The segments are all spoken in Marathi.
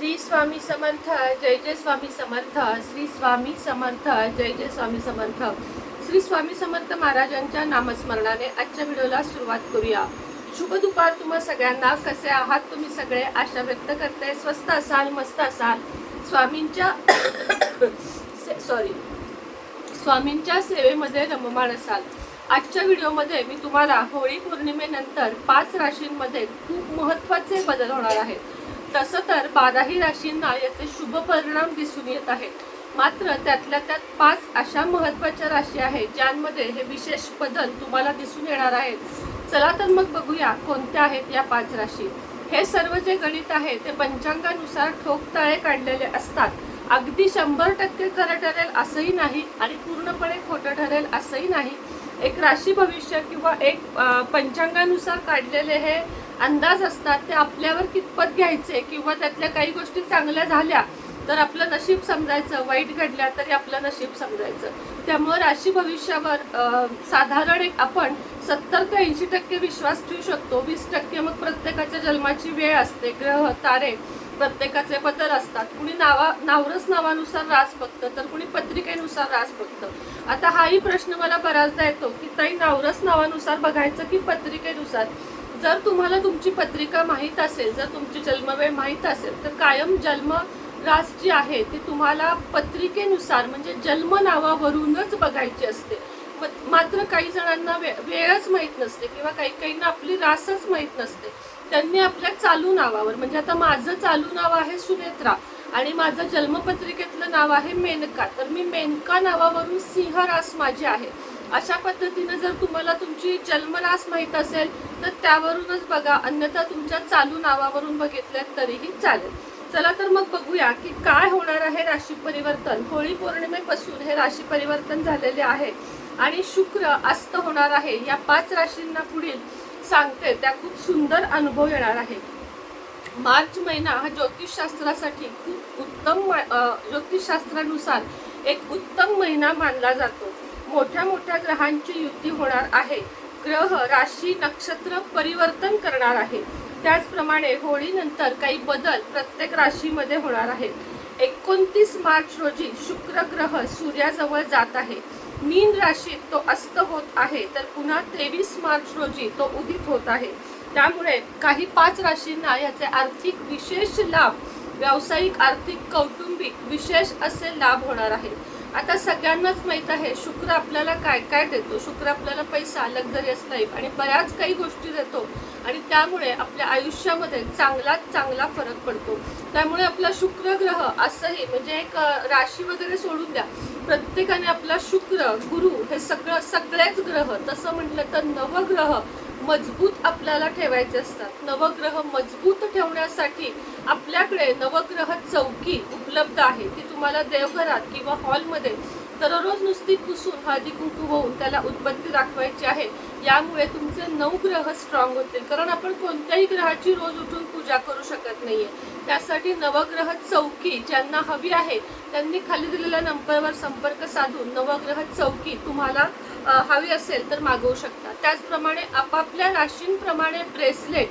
श्री स्वामी समर्थ जय जय स्वामी समर्थ श्री स्वामी समर्थ जय जय स्वामी समर्थ. श्री स्वामी समर्थ महाराजांच्या नामस्मरणाने आजच्या व्हिडिओला सुरुवात करूया. शुभ दुपार तुम्हा सगळ्यांना. कसे आहात तुम्ही सगळे? आशा व्यक्त करते. स्वस्त असाल मस्त असाल. स्वामींच्या सॉरी स्वामींच्या सेवेमध्ये रममाण असाल. आजच्या व्हिडिओमध्ये मी तुम्हाला होळी पौर्णिमेनंतर पाच राशींमध्ये खूप महत्त्वाचे बदल होणार आहेत. तसं तर बाराही राशींना याचे शुभ परिणाम दिसून येत आहेत. मात्र त्यातल्या त्यात पाच अशा महत्त्वाच्या राशी आहेत ज्यांमध्ये हे विशेष बदल तुम्हाला दिसून येणार आहेत. चला तर मग बघूया कोणत्या आहेत या पाच राशी. हे सर्व जे गणित आहे ते पंचांगानुसार ठोकताळे काढलेले असतात. अगदी शंभर टक्के खरं ठरेल असंही नाही आणि पूर्णपणे खोटं ठरेल असंही नाही. एक राशी भविष्य किंवा एक पंचांगानुसार काढलेले हे अंदाज असतात ते आपल्यावर कितपत घ्यायचे किंवा त्यातल्या काही गोष्टी चांगल्या झाल्या तर आपलं नशीब समजायचं वाईट घडल्या तरी आपलं नशीब समजायचं. त्यामुळं राशी भविष्यावर साधारण एक आपण सत्तर ते ऐंशी टक्के विश्वास ठेवू शकतो. वीस टक्के मग प्रत्येकाच्या जन्माची वेळ असते ग्रह तारे प्रत्येकाचे बदल असतात. कुणी नावा नावरस नावानुसार रास बघतं तर कुणी पत्रिकेनुसार रास बघतं. आता हाही प्रश्न मला बऱ्याचदा येतो की ताई नावरस नावानुसार बघायचं की पत्रिकेनुसार? जर तुम्हाला तुमची पत्रिका माहीत असेल जर तुमची जन्मवेळ माहीत असेल तर कायम जन्म रास जी आहे ती तुम्हाला पत्रिकेनुसार म्हणजे जन्म नावावरूनच बघायची असते. मात्र काही जणांना वे वेळच माहीत नसते किंवा काही काहींना आपली रासच माहीत नसते. त्यांनी आपल्या चालू नावावर म्हणजे आता माझं चालू नाव आहे सुनेत्रा आणि माझं जन्मपत्रिकेतलं नाव आहे मेनका तर मी मेनका नावावरून सिंह रास माझी आहे. अशा पद्धतीनं जर तुम्हाला तुमची जन्मरास माहीत असेल तर त्यावरूनच बघा अन्यथा तुमच्या चालू नावावरून बघितल्यात तरीही चालेल. चला तर मग बघूया की काय होणार आहे राशी परिवर्तन. होळी पौर्णिमेपासून हे राशी परिवर्तन झालेले आहे आणि शुक्र अस्त होणार आहे. या पाच राशींना पुढील सांगते त्या खूप सुंदर अनुभव येणार आहे. मार्च महिना हा ज्योतिषशास्त्रासाठी खूप उत्तम ज्योतिषशास्त्रानुसार एक उत्तम महिना मानला जातो. मोठ्या मोठ्या ग्रहांची युती होणार आहे. ग्रह राशी नक्षत्र परिवर्तन करणार आहे. त्याचप्रमाणे होळीनंतर काही बदल प्रत्येक राशीमध्ये होणार आहेत. एकोणतीस मार्च रोजी शुक्र ग्रह सूर्याजवळ जात आहे. मीन राशीत तो अस्त होत आहे तर पुन्हा तेवीस मार्च रोजी तो उदित होत आहे. त्यामुळे काही पाच राशींना याचे आर्थिक विशेष लाभ व्यावसायिक आर्थिक कौटुंबिक विशेष असे लाभ होणार आहेत. आता सगळ्यांनाच माहीत आहे शुक्र आपल्याला काय काय देतो? शुक्र आपल्याला पैसा लक्झरियस लाईफ आणि बऱ्याच काही गोष्टी देतो. आणि त्यामुळे आपल्या आयुष्यामध्ये चांगलाच चांगला फरक पडतो. त्यामुळे आपला शुक्र ग्रह असंही म्हणजे एक राशी वगैरे सोडून द्या. प्रत्येकाने आपला शुक्र गुरु हे सगळं सगळेच ग्रह. तसं म्हटलं तर नवग्रह मजबूत आपल्याला ठेवायचे असतात. नवग्रह मजबूत ठेवण्यासाठी आपल्याकडे नवग्रह चौकी उपलब्ध आहे. ती तुम्हाला देवघरात किंवा हॉलमध्ये दररोज नुसती पुसून हळदी कुंकू होऊन त्याला उत्पत्ती दाखवायची आहे. यामुळे तुमचे नऊ ग्रह स्ट्रॉंग होतील. कारण आपण कोणत्याही ग्रहाची रोज उठून पूजा करू शकत नाहीये. त्यासाठी नवग्रह चौकी ज्यांना हवी आहे त्यांनी खाली दिलेल्या नंबरवर संपर्क साधून नवग्रह चौकी तुम्हाला हवी असेल तर मागवू शकता. त्याचप्रमाणे आपापल्या राशींप्रमाणे ब्रेसलेट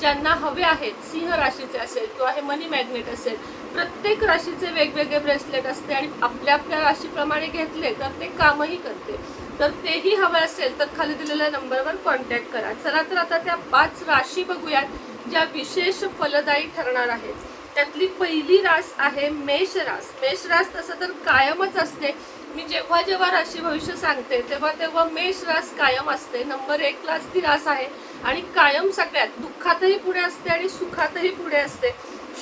ज्यांना हवे आहेत सिंह राशीचे असेल किंवा हे मनी मॅग्नेट असेल प्रत्येक राशीचे वेगवेगळे ब्रेसलेट असते आणि आपल्या आपल्या राशीप्रमाणे घेतले तर ते कामही करते. तर तेही हवे असेल तर खाली दिलेल्या नंबरवर कॉन्टॅक्ट करा. चला तर आता त्या पाच राशी बघूयात ज्या विशेष फलदायी ठरणार आहेत. त्यातली पहिली रास आहे मेष रास. मेष रास तसं तर कायमच असते. मी जेव्हा जेव्हा राशी भविष्य सांगते तेव्हा तेव्हा मेष रास कायम असते. नंबर एक लाच ती रास आहे. आणि कायम सगळ्यात दुःखातही पुढे असते आणि सुखातही पुढे असते.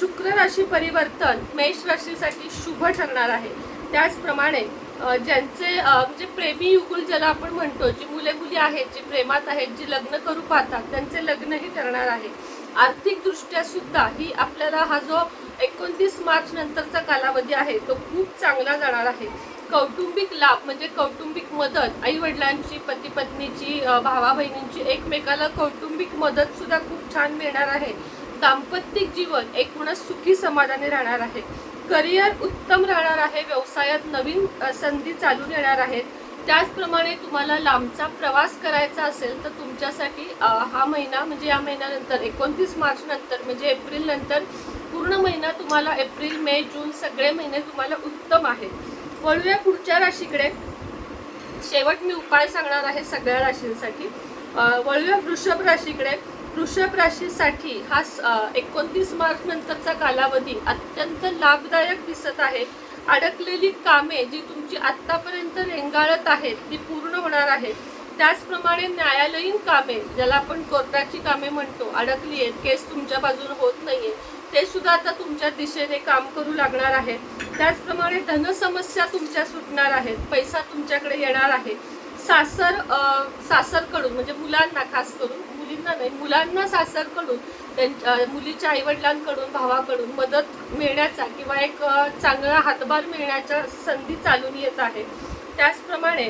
शुक्र राशी परिवर्तन मेष राशीसाठी शुभ ठरणार आहे. त्याचप्रमाणे ज्यांचे म्हणजे प्रेमी युगुल ज्याला आपण म्हणतो जी मुले मुली आहेत जी प्रेमात आहेत जी लग्न करू पाहतात त्यांचे लग्नही ठरणार आहे. आर्थिकदृष्ट्या सुद्धा ही आपल्याला हा जो एकोणतीस मार्च नंतरचा कालावधी आहे तो खूप चांगला जाणार आहे. कौटुंबिक लाभ म्हणजे कौटुंबिक मदत आई वडिलांची पती पत्नीची भावा बहिणींची एकमेकाला कौटुंबिक मदत सुद्धा खूप छान मिळणार आहे. दाम्पत्य जीवन एकूणच सुखी समाधानी राहणार आहे. करिअर उत्तम राहणार आहे. व्यवसायात नवीन संधी चालून येणार आहेत. त्याचप्रमाणे तुम्हाला लांबचा प्रवास करायचा असेल तर तुमच्यासाठी हा महिना म्हणजे या महिन्यानंतर एकोणतीस मार्च नंतर म्हणजे एप्रिल नंतर पूर्ण महिना तुम्हाला एप्रिल मे जून सगळे महिने तुम्हाला उत्तम आहे वळूया पुढच्या राशीकडे. शेवट मी उपाय सांगणार आहे सगळ्या राशींसाठी. वळूया वृषभ राशीकडे. वृषभ राशीसाठी हा एकोणतीस मार्च नंतरचा कालावधी अत्यंत लाभदायक दिसत आहे. अडकलेली कामे जी तुमची आत्तापर्यंत रेंगाळत आहेत ती पूर्ण होणार आहेत. त्याचप्रमाणे न्यायालयीन कामे ज्याला आपण कोर्टाची कामे म्हणतो अडकली आहेत केस तुमच्या बाजूला होत नाहीये. ते सुद्धा आता तुमच्या दिशेने काम करू लागणार आहे त्याचप्रमाणे धनसमस्या तुमच्या सुटणार आहेत. पैसा तुमच्याकडे येणार आहे. सासर सासरकडून म्हणजे मुलांना खास करून मुलींना नाही मुलांना सासरकडून त्यांच्या मुलीच्या आईवडिलांकडून भावाकडून मदत मिळण्याचा किंवा एक चांगला हातभार मिळण्याच्या संधी चालून येत आहे. त्याचप्रमाणे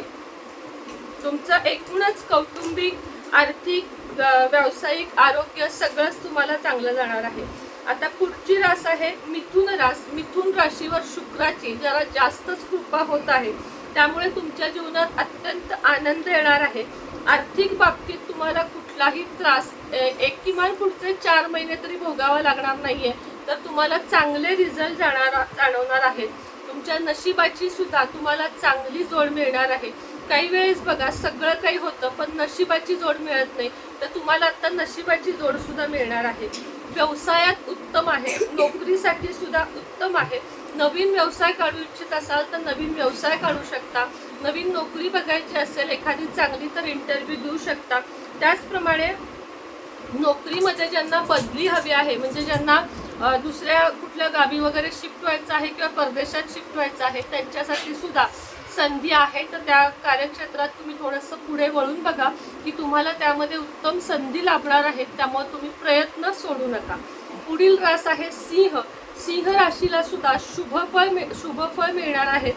तुमचं एकूणच कौटुंबिक आर्थिक व्यावसायिक आरोग्य सगळंच तुम्हाला चांगलं जाणार आहे. आता पुढची रास आहे? मिथुन रास मिथुन राशीवर शुक्राची जरा जास्तच कृपा होत आहे. त्यामुळे तुमच्या जीवनात अत्यंत आनंद येणार आहे. आर्थिक बाबतीत तुम्हाला कुठलाही त्रास ए- एक किमान पुढचे चार महिने तरी भोगावा लागणार नाहीये. तर तुम्हाला चांगले रिझल्ट जाणार जाणवणार आहेत. तुमच्या नशिबाची सुद्धा तुम्हाला चांगली जोड मिळणार आहे. काही वेळेस बघा सगळं काही होतं पण नशिबाची जोड मिळत नाही. तर तुम्हाला आता नशिबाची जोड सुद्धा मिळणार आहे. व्यवसायात उत्तम आहे नोकरीसाठी सुद्धा उत्तम आहे. नवीन व्यवसाय काढू इच्छित असाल तर नवीन व्यवसाय काढू शकता. नवीन नोकरी बघायची असेल एखादी चांगली तर इंटरव्ह्यू देऊ शकता. त्याचप्रमाणे नोकरीमध्ये ज्यांना बदली हवी आहे म्हणजे ज्यांना दुसऱ्या कुठल्या गावी वगैरे शिफ्ट व्हायचं आहे किंवा परदेशात शिफ्ट व्हायचं आहे त्यांच्यासाठी सुद्धा संधी आहे तर त्या कार्यक्षेत्रात तुम्ही थोडंसं पुढे वळून बघा की तुम्हाला त्यामध्ये उत्तम संधी लाभणार आहेत त्यामुळे तुम्ही प्रयत्न सोडू नका. पुढील रास आहे सिंह. सिंह राशीला सुद्धा शुभफळ मिळ शुभफळ मिळणार आहेत.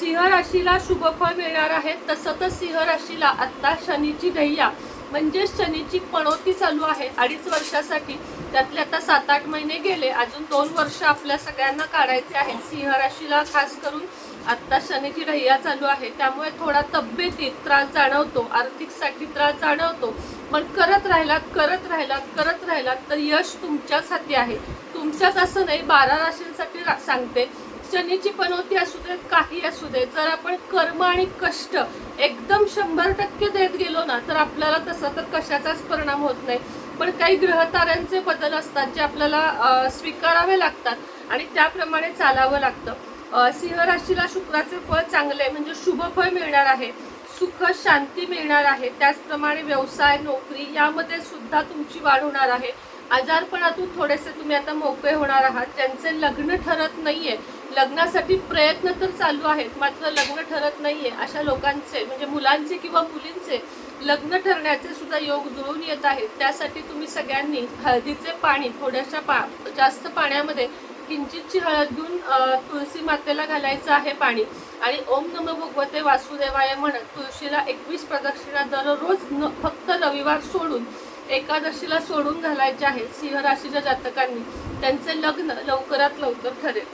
सिंह राशीला शुभफळ मिळणार आहे तसं तर सिंह राशीला आत्ता शनीची ढैया म्हणजे शनीची पणोती चालू आहे अडीच वर्षासाठी. त्यातले आता सात आठ महिने गेले अजून दोन वर्ष आपल्या सगळ्यांना काढायचे आहेत. सिंह राशीला खास करून आत्ता शनीची ढैया चालू आहे. त्यामुळे थोडा तब्येतीत त्रास जाणवतो आर्थिकसाठी त्रास जाणवतो. पण करत राहिलात करत राहिलात करत राहिलात तर यश तुमच्याच हाती आहे. तुमच्याच असं नाही बारा राशींसाठी रा- सांगते. शनीची पनवती असू दे काही असू दे जर आपण कर्म आणि कष्ट एकदम शंभर टक्के देत गेलो ना तर आपल्याला तसा तर कशाचाच परिणाम होत नाही. पण काही ग्रहताऱ्यांचे बदल असतात जे आपल्याला स्वीकारावे लागतात आणि त्याप्रमाणे चालावं लागतं. सिंह राशीला शुक्राचे फळ चांगले म्हणजे शुभ फळ मिळणार आहे. सुख शांती मिळणार आहे. त्याचप्रमाणे व्यवसाय नोकरी यामध्ये सुद्धा तुमची वाढ होणार आहे. आजारपणातून थोडेसे तुम्ही आता मोकळे होणार आहात. ज्यांचे लग्न ठरत नाहीये लग्नासाठी प्रयत्न तर चालू आहेत मात्र लग्न ठरत नाहीये. अशा लोकांचे म्हणजे मुलांचे किंवा मुलींचे लग्न ठरण्याचे सुद्धा योग जुळून येत आहेत. त्यासाठी तुम्ही सगळ्यांनी हळदीचे पाणी थोड्याशा पा जास्त पाण्यामध्ये किंचितची हळद घेऊन तुळशी मातेला घालायचं आहे पाणी. आणि ओम नम भगवते वासुदेवाय म्हणत तुळशीला एकवीस प्रदक्षिणा दररोज न फक्त रविवार सोडून एकादशीला सोडून घालायचे आहे सिंह राशीच्या जातकांनी. त्यांचे लग्न लवकरात लवकर ठरेल.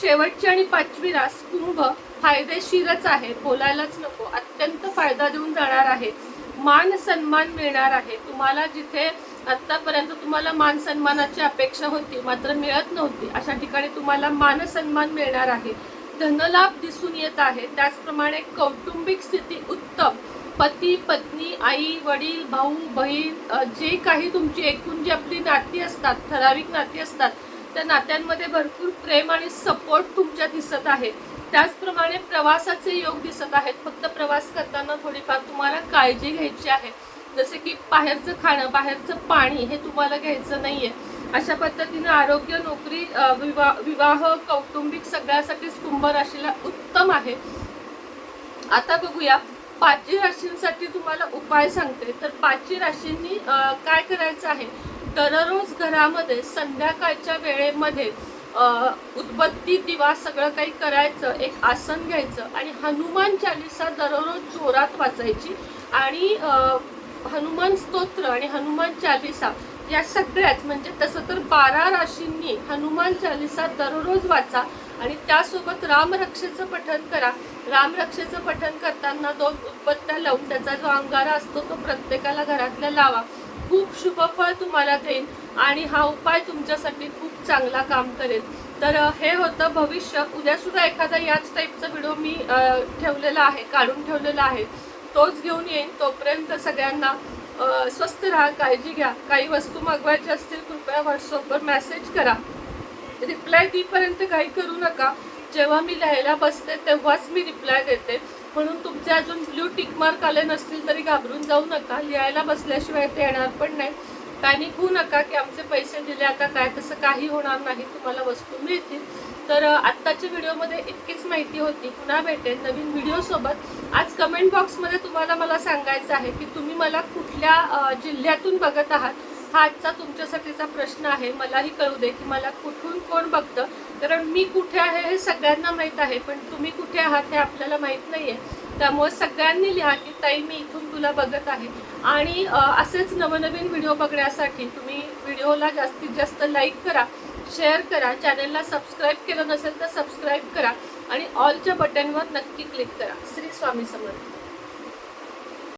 शेवटची आणि पाचवी रास कुंभ फायदेशीरच आहे. बोलायलाच नको. अत्यंत फायदा देऊन जाणार आहे. मान सन्मान मिळणार आहे. तुम्हाला जिथे आत्तापर्यंत तुम्हाला मान सन्मानाची अपेक्षा होती मात्र मिळत नव्हती. अशा ठिकाणी तुम्हाला मान सन्मान मिळणार आहे. धनलाभ दिसून येत आहे. त्याचप्रमाणे कौटुंबिक स्थिती उत्तम. पती पत्नी आई वडील भाऊ बहीण जे काही तुमची एकूण जी आपली नाती असतात ठराविक नाती असतात त्या नात्यांमध्ये भरपूर प्रेम आणि सपोर्ट तुमच्या दिसत आहे. त्याचप्रमाणे प्रवासाचे योग दिसत आहेत. फक्त प्रवास करताना थोडीफार तुम्हाला काळजी घ्यायची आहे. जसे की बाहेरचं खाणं बाहेरचं पाणी हे तुम्हाला घ्यायचं नाहीये. अशा पद्धतीने आरोग्य नोकरी विवाह विवाह कौटुंबिक सगळ्यासाठीच कुंभ राशीला उत्तम आहे. आता बघूया पाचवी राशींसाठी तुम्हाला उपाय सांगते. तर पाचवी राशींनी काय करायचं आहे? दररोज घरामध्ये संध्याकाळच्या वेळेमध्ये उदबत्ती दिवा सगळं काही करायचं एक आसन घ्यायचं आणि हनुमान चालिसा दररोज जोरात वाचायची आणि हनुमान स्तोत्र आणि हनुमान चालिसा या सगळ्याच म्हणजे तसं तर बारा राशींनी हनुमान चालिसा दररोज वाचा आणि त्यासोबत रामरक्षेचं पठन करा. रामरक्षेचं पठन करताना दोन उत्पत्त्या लावून त्याचा जो अंगारा असतो तो प्रत्येकाला घरातल्या लावा. खूप शुभफळ तुम्हाला देईन आणि हा उपाय तुमच्यासाठी खूप चांगला काम करेल. तर हे होतं भविष्य. उद्यासुद्धा एखादा याच टाईपचा व्हिडिओ मी ठेवलेला आहे काढून ठेवलेला आहे. तोच घेऊन येईन तोपर्यंत सगळ्यांना स्वस्त राहा काळजी घ्या. काही वस्तू मागवायच्या असतील कृपया व्हॉट्सअपवर मेसेज करा. रिप्लाय देईपर्यंत काही करू नका. जेव्हा मी लिहायला बसते तेव्हाच मी रिप्लाय देते. म्हणून तुमचे अजून ब्ल्यू टिक मार्क आले नसतील तरी घाबरून जाऊ नका. लिहायला बसल्याशिवाय ते येणार पण नाही. पॅनिक होऊ नका की आमचे पैसे दिले आता काय तसं काही होणार नाही तुम्हाला वस्तू मिळतील. तर आत्ताच्या व्हिडिओमध्ये इतकीच माहिती होती पुन्हा भेटेल नवीन व्हिडिओसोबत. आज कमेंट बॉक्समध्ये तुम्हाला मला सांगायचं आहे की तुम्ही मला कुठल्या जिल्ह्यातून बघत आहात हा आजचा तुमच्यासाठीचा प्रश्न आहे. मलाही कळू दे की मला कुठून कोण बघतं. कारण मी कुठे आहे हे सगळ्यांना माहीत आहे पण तुम्ही कुठे आहात हे आपल्याला माहीत नाही आहे त्यामुळे सगळ्यांनी लिहा की ताई मी इथून तुला बघत आहे. आणि असेच नवनवीन व्हिडिओ बघण्यासाठी तुम्ही व्हिडिओला जास्तीत जास्त लाईक करा शेअर करा चॅनलला सबस्क्राईब केलं नसेल तर सबस्क्राईब करा आणि ऑलच्या बटनवर नक्की क्लिक करा. श्री स्वामी समर्थ.